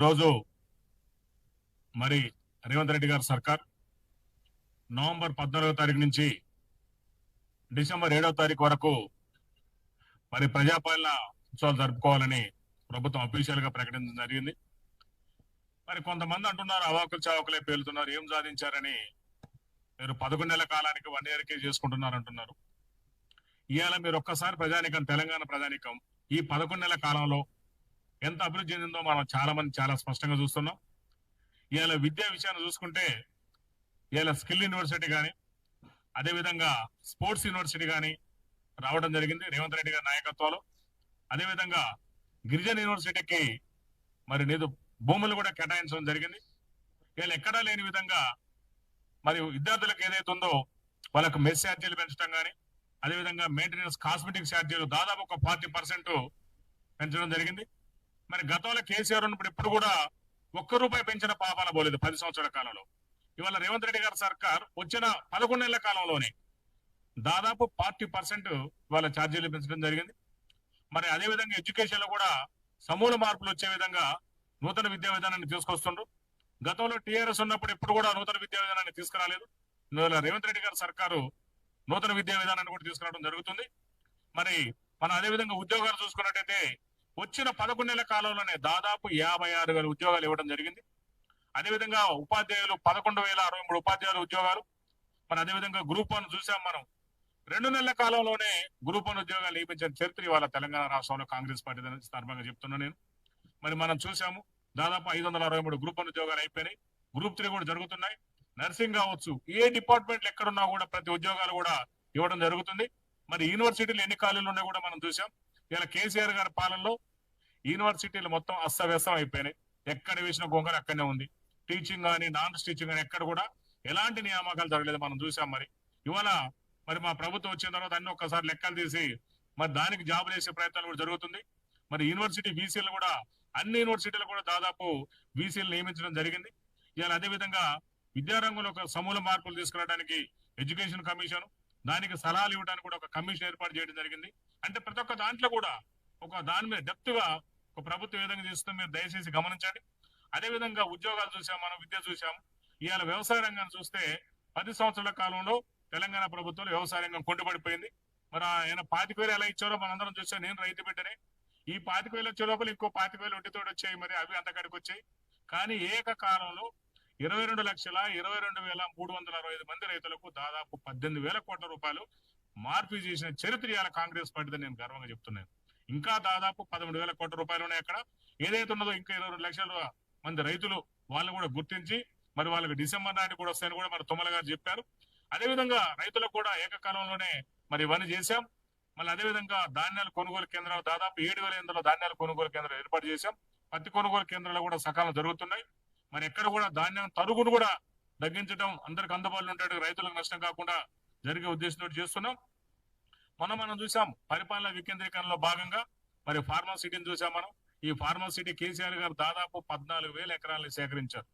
రోజు మరి రేవంత్ రెడ్డి గారి సర్కార్ నవంబర్ పద్నాలుగో తారీఖు నుంచి డిసెంబర్ ఏడవ తారీఖు వరకు మరి ప్రజాపాలన ఉత్సవాలు జరుపుకోవాలని ప్రభుత్వం అఫీషియల్గా ప్రకటించడం జరిగింది. మరి కొంతమంది అంటున్నారు అవాకులు చావకులే పేలుతున్నారు ఏం సాధించారని మీరు పదకొండు నెలల కాలానికి వన్ ఇయర్ కే చేసుకుంటున్నారు అంటున్నారు. ఇవాళ మీరు ఒక్కసారి ప్రజానికం తెలంగాణ ప్రజానికం ఈ పదకొండు నెలల కాలంలో ఎంత అభివృద్ధి చెందిందో మనం చాలా మంది చాలా స్పష్టంగా చూస్తున్నాం. ఇవాళ విద్యా విషయాన్ని చూసుకుంటే ఇవాళ స్కిల్ యూనివర్సిటీ కానీ అదేవిధంగా స్పోర్ట్స్ యూనివర్సిటీ కానీ రావడం జరిగింది రేవంత్ రెడ్డి గారి నాయకత్వంలో. అదేవిధంగా గిరిజన యూనివర్సిటీకి మరి నేను భూములు కూడా కేటాయించడం జరిగింది. వీళ్ళు ఎక్కడా లేని విధంగా మరి విద్యార్థులకు ఏదైతే ఉందో వాళ్ళకు మెస్ ఛార్జీలు పెంచడం కానీ అదేవిధంగా మెయింటెనెన్స్ కాస్మెటిక్ ఛార్జీలు దాదాపు ఒక ఫార్టీ పర్సెంట్ పెంచడం జరిగింది. మరి గతంలో కేసీఆర్ ఉన్నప్పుడు ఇప్పుడు కూడా ఒక్క రూపాయి పెంచిన పాపాల పోలేదు పది సంవత్సరాల కాలంలో. ఇవాళ రేవంత్ రెడ్డి గారి సర్కార్ వచ్చిన పదకొండు నెలల కాలంలోనే దాదాపు ఫార్టీ పర్సెంట్ వాళ్ళ ఛార్జీలు పెంచడం జరిగింది. మరి అదే విధంగా ఎడ్యుకేషన్లో కూడా సమూల మార్పులు వచ్చే విధంగా నూతన విద్యా విధానాన్ని తీసుకొస్తుండ్రు. గతంలో టీఆర్ఎస్ ఉన్నప్పుడు ఎప్పుడు కూడా నూతన విద్యా విధానాన్ని తీసుకురాలేదు. ఇవాళ రేవంత్ రెడ్డి గారి సర్కారు నూతన విద్యా విధానాన్ని కూడా తీసుకురావడం జరుగుతుంది. మరి మనం అదే విధంగా ఉద్యోగాలు చూసుకున్నట్టయితే వచ్చిన పదకొండు నెలల కాలంలోనే దాదాపు యాభై ఆరు వేల ఉద్యోగాలు ఇవ్వడం జరిగింది. అదేవిధంగా ఉపాధ్యాయులు పదకొండు వేల అరవై మూడు ఉపాధ్యాయుల ఉద్యోగాలు. మరి అదేవిధంగా గ్రూప్ వన్ చూసాం మనం. రెండు నెలల కాలంలోనే గ్రూప్ వన్ ఉద్యోగాలు నియమించిన చరిత్ర ఇవాళ తెలంగాణ రాష్ట్రంలో కాంగ్రెస్ పార్టీ సందర్భంగా చెప్తున్నా నేను. మరి మనం చూసాము దాదాపు ఐదు వందల అరవై మూడు గ్రూప్ వన్ ఉద్యోగాలు అయిపోయినాయి. గ్రూప్ త్రీ కూడా జరుగుతున్నాయి. నర్సింగ్ కావచ్చు ఏ డిపార్ట్మెంట్లు ఎక్కడున్నా కూడా ప్రతి ఉద్యోగాలు కూడా ఇవ్వడం జరుగుతుంది. మరి యూనివర్సిటీలు ఎన్ని ఖాళీలు ఉన్నాయి కూడా మనం చూసాం. ఇలా కేసీఆర్ గారి పాలనలో యూనివర్సిటీలు మొత్తం అస్తవ్యస్తం అయిపోయినాయి. ఎక్కడ వేసిన గొంగర అక్కడనే ఉంది. టీచింగ్ కానీ నాన్ టీచింగ్ కానీ ఎక్కడ కూడా ఎలాంటి నియామకాలు జరగలేదు మనం చూసాం మరి. ఇవాళ మరి మా ప్రభుత్వం వచ్చిన తర్వాత అన్ని ఒక్కసారి లెక్కలు తీసి మరి దానికి జాబులు వేసే ప్రయత్నాలు కూడా జరుగుతుంది. మరి యూనివర్సిటీ బీసీలు కూడా అన్ని యూనివర్సిటీలు కూడా దాదాపు బీసీలు నియమించడం జరిగింది. ఇవాళ అదేవిధంగా విద్యారంగంలో ఒక సమూల మార్పులు తీసుకురావడానికి ఎడ్యుకేషన్ కమిషన్ దానికి సలహాలు ఇవ్వడానికి కూడా ఒక కమిషన్ ఏర్పాటు చేయడం జరిగింది. అంటే ప్రతి ఒక్క దాంట్లో కూడా ఒక దాని మీద డెప్త్గా ఒక ప్రభుత్వం ఏ విధంగా చేస్తుందో మీరు దయచేసి గమనించండి. అదే విధంగా ఉద్యోగాలు చూసాం మనం విద్య చూసాం ఇవాళ వ్యవసాయ రంగాన్ని చూస్తే పది సంవత్సరాల కాలంలో తెలంగాణ ప్రభుత్వంలో వ్యవసాయ రంగం కొంటుపడిపోయింది. మరి ఆయన పాతిక వేలు ఎలా ఇచ్చారో మనందరం చూసాం నేను రైతు బిడ్డనే. ఈ పాతిక వేలు వచ్చే లోపల ఇంకో పాతిక వేలు ఒడ్డితోటి వచ్చాయి మరి అవి అంతకాడికి వచ్చాయి. కానీ ఏక కాలంలో ఇరవై రెండు లక్షల ఇరవై రెండు వేల మూడు వందల అరవై ఐదు మంది రైతులకు దాదాపు పద్దెనిమిది వేల కోట్ల రూపాయలు మార్పు చేసిన చరిత్ర ఇవాళ కాంగ్రెస్ పార్టీదని నేను గర్వంగా చెప్తున్నాను. ఇంకా దాదాపు పదమూడు వేల కోట్ల రూపాయలు ఉన్నాయి అక్కడ. ఏదైతే ఉన్నదో ఇంకా ఇరవై రెండు లక్షల మంది రైతులు వాళ్ళని కూడా గుర్తించి మరి వాళ్ళకి డిసెంబర్ నాటి కూడా వస్తాయని కూడా మరి తుమ్మల గారు చెప్పారు. అదేవిధంగా రైతులకు కూడా ఏకకాలంలోనే మరి ఇవన్నీ చేశాం. మళ్ళీ అదే విధంగా ధాన్యాల కొనుగోలు కేంద్రాలు దాదాపు ఏడు వేల ఎనిమిదిలో ధాన్యాల కొనుగోలు కేంద్రాలు ఏర్పాటు చేశాం. పత్తి కొనుగోలు కేంద్రాలు కూడా సకాలం జరుగుతున్నాయి. మరి ఎక్కడ కూడా ధాన్యం తరుగును కూడా తగ్గించడం అందరికి అందుబాటులో ఉంటాడు రైతులకు నష్టం కాకుండా జరిగే ఉద్దేశంతో చేస్తున్నాం. మనం మనం చూసాం పరిపాలన వికేంద్రీకరణలో భాగంగా మరి ఫార్మాసిటీని చూసాం మనం. ఈ ఫార్మాసిటీ కేసీఆర్ గారు దాదాపు పద్నాలుగు వేల ఎకరాలను సేకరించారు.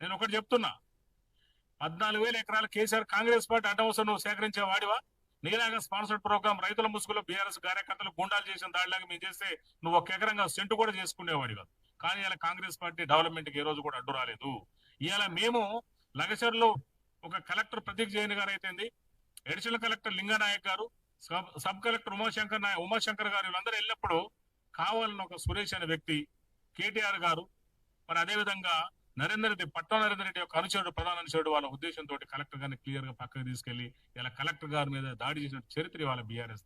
నేను ఒకటి చెప్తున్నా పద్నాలుగు వేల ఎకరాలు కేసీఆర్ కాంగ్రెస్ పార్టీ అడ్డవసరం నువ్వు సేకరించే వాడివా? నీలాగా స్పాన్సర్డ్ ప్రోగ్రామ్ రైతుల ముసుగులో బీఆర్ఎస్ కార్యకర్తలు గుండాలు చేసిన దాడిలాగా మేము చేస్తే నువ్వు ఒక ఎకరంగా సెంటు కూడా చేసుకునేవాడివా కానీ ఇలా కాంగ్రెస్ పార్టీ డెవలప్మెంట్కి ఏ రోజు కూడా అడ్డు రాలేదు. ఇవాళ మేము లగచర్లో ఒక కలెక్టర్ ప్రతీక్ జైన్ గారు అయితేంది అడిషనల్ కలెక్టర్ లింగనాయక్ గారు సబ్ సబ్ కలెక్టర్ ఉమాశంకర్ నాయ ఉమాశంకర్ గారు వీళ్ళందరూ వెళ్ళినప్పుడు కావాలని ఒక సురేష్ అనే వ్యక్తి కేటీఆర్ గారు మరి అదే విధంగా నరేందర్ రెడ్డి పట్టణ నరేందర్ రెడ్డి యొక్క అనుచరుడు ప్రధాన అనుచరుడు వాళ్ళ ఉద్దేశంతో కలెక్టర్ గారిని క్లియర్గా పక్కకు తీసుకెళ్ళి ఇలా కలెక్టర్ గారి మీద దాడి చేసిన చరిత్ర ఇవాళ బీఆర్ఎస్.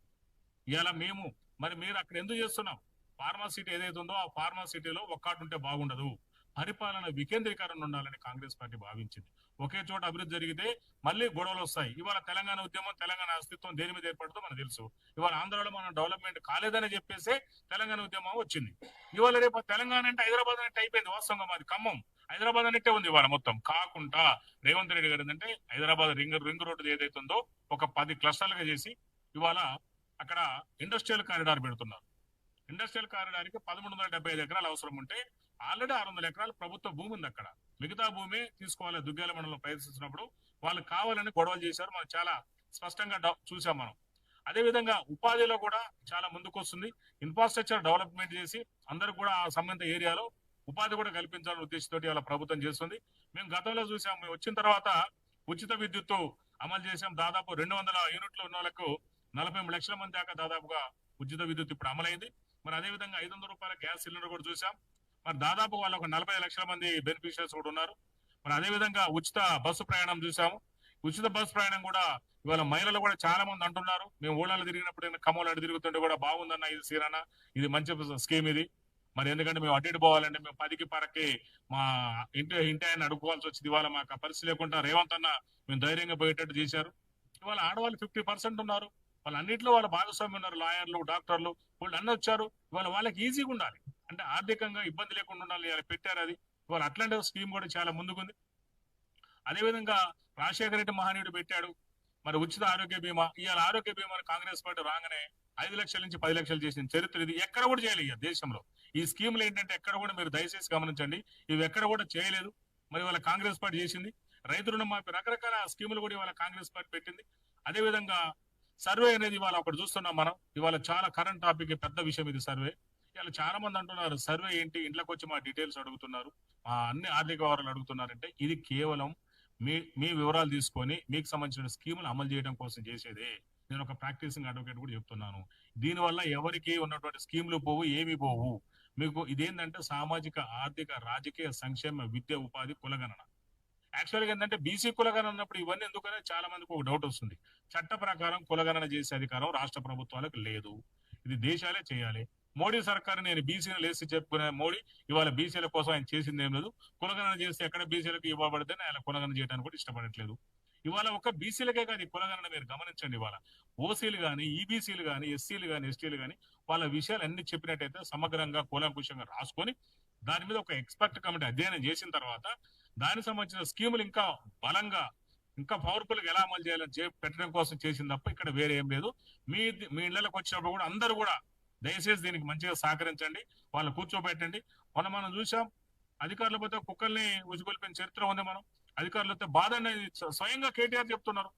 ఇలా మేము మరి మీరు అక్కడ ఎందుకు చేస్తున్నాం ఫార్మాసిటీ ఏదైతే ఉందో ఆ ఫార్మాసిటీలో ఒక్కటి ఉంటే బాగుండదు. పరిపాలన వికేంద్రీకరణ ఉండాలని కాంగ్రెస్ పార్టీ భావించింది. ఒకే చోట అభివృద్ధి జరిగితే మళ్ళీ గొడవలు వస్తాయి. ఇవాళ తెలంగాణ ఉద్యమం తెలంగాణ అస్తిత్వం దేని మీద ఏర్పడుతుందో మనకు తెలుసు. ఇవాళ ఆంధ్రాలో మనం డెవలప్మెంట్ కాలేదని చెప్పేసి తెలంగాణ ఉద్యమం వచ్చింది. ఇవాళ రేపు తెలంగాణ అంటే హైదరాబాద్ అంటే అయిపోయింది వాస్తవంగా మాది ఖమ్మం. హైదరాబాద్ అన్నట్టే ఉంది ఇవాళ మొత్తం. కాకుండా రేవంత్ రెడ్డి గారు ఏంటంటే హైదరాబాద్ రింగ్ రింగ్ రోడ్డు ఏదైతే ఉందో ఒక పది క్లస్టర్లుగా చేసి ఇవాళ అక్కడ ఇండస్ట్రియల్ కారిడార్ పెడుతున్నారు. ఇండస్ట్రియల్ కారిడార్కి పదమూడు వందల డెబ్బై ఐదు ఎకరాలు అవసరం ఉంటే ఆల్రెడీ ఆరు వందల ఎకరాలు ప్రభుత్వ భూమి ఉంది అక్కడ. మిగతా భూమి తీసుకోవాలి దుగ్గాల మండలం ప్రయత్నిస్తున్నప్పుడు వాళ్ళు కావాలని గొడవలు చేశారు. మనం చాలా స్పష్టంగా చూసాం మనం. అదే విధంగా ఉపాధిలో కూడా చాలా ముందుకు వస్తుంది. ఇన్ఫ్రాస్ట్రక్చర్ డెవలప్మెంట్ చేసి అందరూ కూడా ఆ సంబంధిత ఏరియాలో ఉపాధి కూడా కల్పించాలనే ఉద్దేశంతో ఇవాళ ప్రభుత్వం చేస్తుంది. మేము గతంలో చూసాం మేము వచ్చిన తర్వాత ఉచిత విద్యుత్తు అమలు చేసాం దాదాపు రెండు వందల యూనిట్లు ఉన్న వాళ్ళకు నలభై మూడు లక్షల మంది దాకా దాదాపుగా ఉచిత విద్యుత్ ఇప్పుడు అమలైంది. మరి అదే విధంగా ఐదు వందల రూపాయల గ్యాస్ సిలిండర్ కూడా చూసాం. మరి దాదాపు వాళ్ళు ఒక నలభై లక్షల మంది బెనిఫిషియర్స్ కూడా ఉన్నారు. మరి అదేవిధంగా ఉచిత బస్సు ప్రయాణం చూసాము. ఉచిత బస్సు ప్రయాణం కూడా ఇవాళ మహిళలు కూడా చాలా మంది అంటున్నారు. మేము ఊళ్ళలో తిరిగినప్పుడు ఖమ్మంలో అటు తిరుగుతుంటే కూడా బాగుందన్న ఇది సీరాన ఇది మంచి స్కీమ్ ఇది. మరి ఎందుకంటే మేము అటు ఇటు పోవాలంటే మేము పదికి పరకి మా ఇంటి ఇంటి ఆయన అడుక్కోవాల్సి వచ్చింది. ఇవాళ మాకు పరిస్థితి లేకుండా రేవంత్ అన్న మేము ధైర్యంగా పోయేటట్టు చేశారు. ఇవాళ ఆడవాళ్ళు ఫిఫ్టీ పర్సెంట్ ఉన్నారు. వాళ్ళు అన్నింటిలో వాళ్ళ భాగస్వామి ఉన్నారు. లాయర్లు డాక్టర్లు వాళ్ళు అన్న వచ్చారు ఇవాళ వాళ్ళకి ఈజీగా ఉండాలి. అంటే ఆర్థికంగా ఇబ్బంది లేకుండా ఉండాలి ఇలా పెట్టారు అది. ఇవాళ అట్లాంటి స్కీమ్ కూడా చాలా ముందుకుంది. అదేవిధంగా రాజశేఖర రెడ్డి మహానీయుడు పెట్టాడు. మరి ఉచిత ఆరోగ్య బీమా ఇవాళ ఆరోగ్య బీమాను కాంగ్రెస్ పార్టీ రాగానే ఐదు లక్షల నుంచి పది లక్షలు చేసిన చరిత్ర ఇది. ఎక్కడ కూడా చేయలేదు దేశంలో. ఈ స్కీములు ఏంటంటే ఎక్కడ కూడా మీరు దయచేసి గమనించండి. ఇవి ఎక్కడ కూడా చేయలేదు. మరి వాళ్ళ కాంగ్రెస్ పార్టీ చేసింది. రైతు రుణమాఫీ రకరకాల స్కీములు కూడా ఇవాళ కాంగ్రెస్ పార్టీ పెట్టింది. అదే విధంగా సర్వే అనేది ఇవాళ ఒకటి చూస్తున్నాం మనం. ఇవాళ చాలా కరెంట్ టాపిక్ పెద్ద విషయం ఇది సర్వే ఇవాళ చాలా మంది అంటున్నారు సర్వే ఏంటి? ఇంట్లోకి వచ్చి మా డీటెయిల్స్ అడుగుతున్నారు. మా అన్ని ఆర్థిక వివరాలు అడుగుతున్నారంటే ఇది కేవలం మీ మీ వివరాలు తీసుకొని మీకు సంబంధించిన స్కీములు అమలు చేయడం కోసం చేసేదే. నేను ఒక ప్రాక్టీసింగ్ అడ్వకేట్ కూడా చెప్తున్నాను. దీనివల్ల ఎవరికి ఉన్నటువంటి స్కీములు పోవు ఏమి పోవు? మీకు ఇదేంటంటే సామాజిక ఆర్థిక రాజకీయ సంక్షేమ విద్య ఉపాధి కులగణన. యాక్చువల్గా ఏంటంటే బీసీ కులగణన అన్నప్పుడు ఇవన్నీ ఎందుకనే చాలా మందికి ఒక డౌట్ వస్తుంది. చట్ట ప్రకారం కులగణన చేసే అధికారం రాష్ట్ర ప్రభుత్వాలకు లేదు. ఇది దేశాలే చేయాలి. మోడీ సర్కార్ నేను బీసీని లేసి చెప్పుకునే మోడీ ఇవాళ బీసీల కోసం ఆయన చేసింది ఏం లేదు. కులగణన చేస్తే ఎక్కడ బీసీలకు ఇవ్వబడితే ఆయన కులగణన చేయడానికి కూడా ఇష్టపడట్లేదు. ఇవాళ ఒక బీసీలకే కాదు కులగణన మీరు గమనించండి ఇవాళ. ఓసీలు కానీ ఈబీసీలు కానీ ఎస్సీలు కానీ ఎస్టీలు కానీ వాళ్ళ విషయాలు అన్ని చెప్పినట్టయితే సమగ్రంగా కూలంకుషంగా రాసుకొని దాని మీద ఒక ఎక్స్పర్ట్ కమిటీ అధ్యయనం చేసిన తర్వాత దానికి సంబంధించిన స్కీములు ఇంకా బలంగా ఇంకా పవర్ఫుల్గా ఎలా అమలు చేయాలని చే- పెట్టడం కోసం చేసింది తప్ప ఇక్కడ వేరే ఏం లేదు. మీ మీ ఇళ్ళకు వచ్చినప్పుడు కూడా అందరూ కూడా దయచేసి దీనికి మంచిగా సహకరించండి. వాళ్ళు కూర్చోబెట్టండి. మనం మనం చూసాం అధికారుల కుక్కల్ని ఉసిగొల్పిన చరిత్ర ఉంది మనం. అధికారులతో బాధ అనేది స్వయంగా కేటీఆర్ చెప్తున్నారు.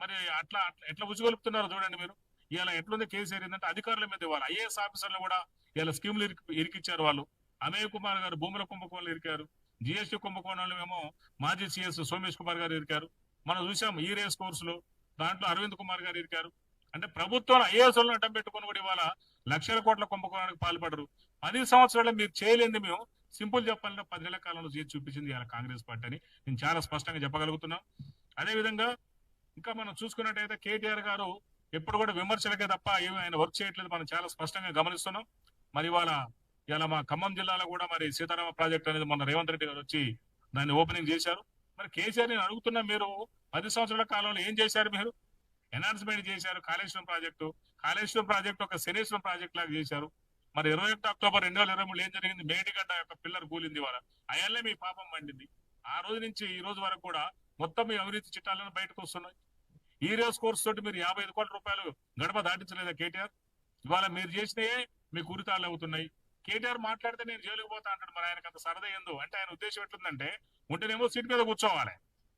మరి అట్లా అట్లా ఎట్లా ఉజుగొలుపుతున్నారు చూడండి మీరు. ఇలా ఎట్లుంది కేసీఆర్ ఏంటంటే అధికారుల మీద ఇవ్వాలి. ఐఏఎస్ ఆఫీసర్లు కూడా ఇలా స్కీములు ఇరికి ఇరికిచ్చారు వాళ్ళు. అమయ్ కుమార్ గారు భూముల కుంభకోణంలో ఇరికారు. జిఎస్టీ కుంభకోణంలో ఏమో మాజీ సిఎస్ సోమేష్ కుమార్ గారు ఇరికారు. మనం చూసాం ఈ రేస్ కోర్సులో దాంట్లో అరవింద్ కుమార్ గారు ఇరికారు. అంటే ప్రభుత్వం ఐఏఎస్లను అడ్డం పెట్టుకుని కూడా ఇవాళ లక్షల కోట్ల కుంభకోణానికి పాల్పడరు పది సంవత్సరాలు మీరు చేయలేంది మేము. సింపుల్ చెప్పాలంటే పదేళ్ళ కాలంలో చేసి చూపించింది ఇలా కాంగ్రెస్ పార్టీ అని నేను చాలా స్పష్టంగా చెప్పగలుగుతున్నాం. అదే విధంగా ఇంకా మనం చూసుకున్నట్టయితే కేటీఆర్ గారు ఎప్పుడు కూడా విమర్శలకే తప్ప ఏమి ఆయన వర్క్ చేయట్లేదు. మనం చాలా స్పష్టంగా గమనిస్తున్నాం. మరి ఇవాళ ఇలా మా ఖమ్మం జిల్లాలో కూడా మరి సీతారామ ప్రాజెక్ట్ అనేది మొన్న రేవంత్ రెడ్డి గారు వచ్చి దాన్ని ఓపెనింగ్ చేశారు. మరి కేసీఆర్ నేను అడుగుతున్నా మీరు పది సంవత్సరాల కాలంలో ఏం చేశారు మీరు? ఎన్హాన్స్మెంట్ చేశారు కాళేశ్వరం ప్రాజెక్టు. కాళేశ్వరం ప్రాజెక్టు ఒక శనేశ్వరం ప్రాజెక్ట్ లాగా చేశారు. మరి ఇరవై ఒకటి అక్టోబర్ రెండు వేల ఇరవై మూడు ఏం జరిగింది? మేడిగడ్డ యొక్క పిల్లర్ కూలింది వాళ్ళ అయ్యల్లే మీ పాపం పండింది. ఆ రోజు నుంచి ఈ రోజు వరకు కూడా మొత్తం మీ అవినీతి చిట్టాలను బయటకు వస్తున్నాయి. ఈ రోజు కోర్సు తోటి మీరు యాభై ఐదు కోట్ల రూపాయలు గడప దాటించలేదా కేటీఆర్? ఇవాళ మీరు చేసినయే మీ కురితాలు అవుతున్నాయి. కేటీఆర్ మాట్లాడితే నేను జైలుకు పోతా అంటాడు మరి ఆయనకు అంత సరదా ఏందో? అంటే ఆయన ఉద్దేశం ఎట్లుందంటే ఉంటేనేమో సీట్ మీద కూర్చోవాలి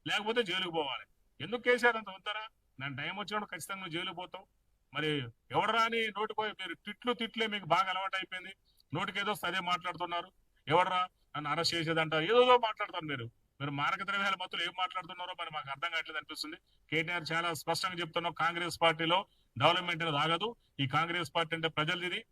లేకపోతే జైలుకు పోవాలి. ఎందుకు కేసీఆర్ అంత వద్దారా నేను టైం వచ్చినప్పుడు ఖచ్చితంగా నువ్వు జైలుకు పోతావు. మరి ఎవడరా అని నోటిపోయి మీరు తిట్లు తిట్లే మీకు బాగా అలవాటు అయిపోయింది. నోటికి ఏదో అదే మాట్లాడుతున్నారు ఎవడరా నన్ను అరెస్ట్ చేసేదంట. ఏదో మాట్లాడతారు మీరు. మీరు మార్గద్రవ్యాల మొత్తం ఏం మాట్లాడుతున్నారో మరి మాకు అర్థం కావట్లేదు అనిపిస్తుంది. కేటీఆర్ చాలా స్పష్టంగా చెప్తున్నాం కాంగ్రెస్ పార్టీలో డెవలప్మెంట్ అనేది ఆగదు. ఈ కాంగ్రెస్ పార్టీ అంటే ప్రజలది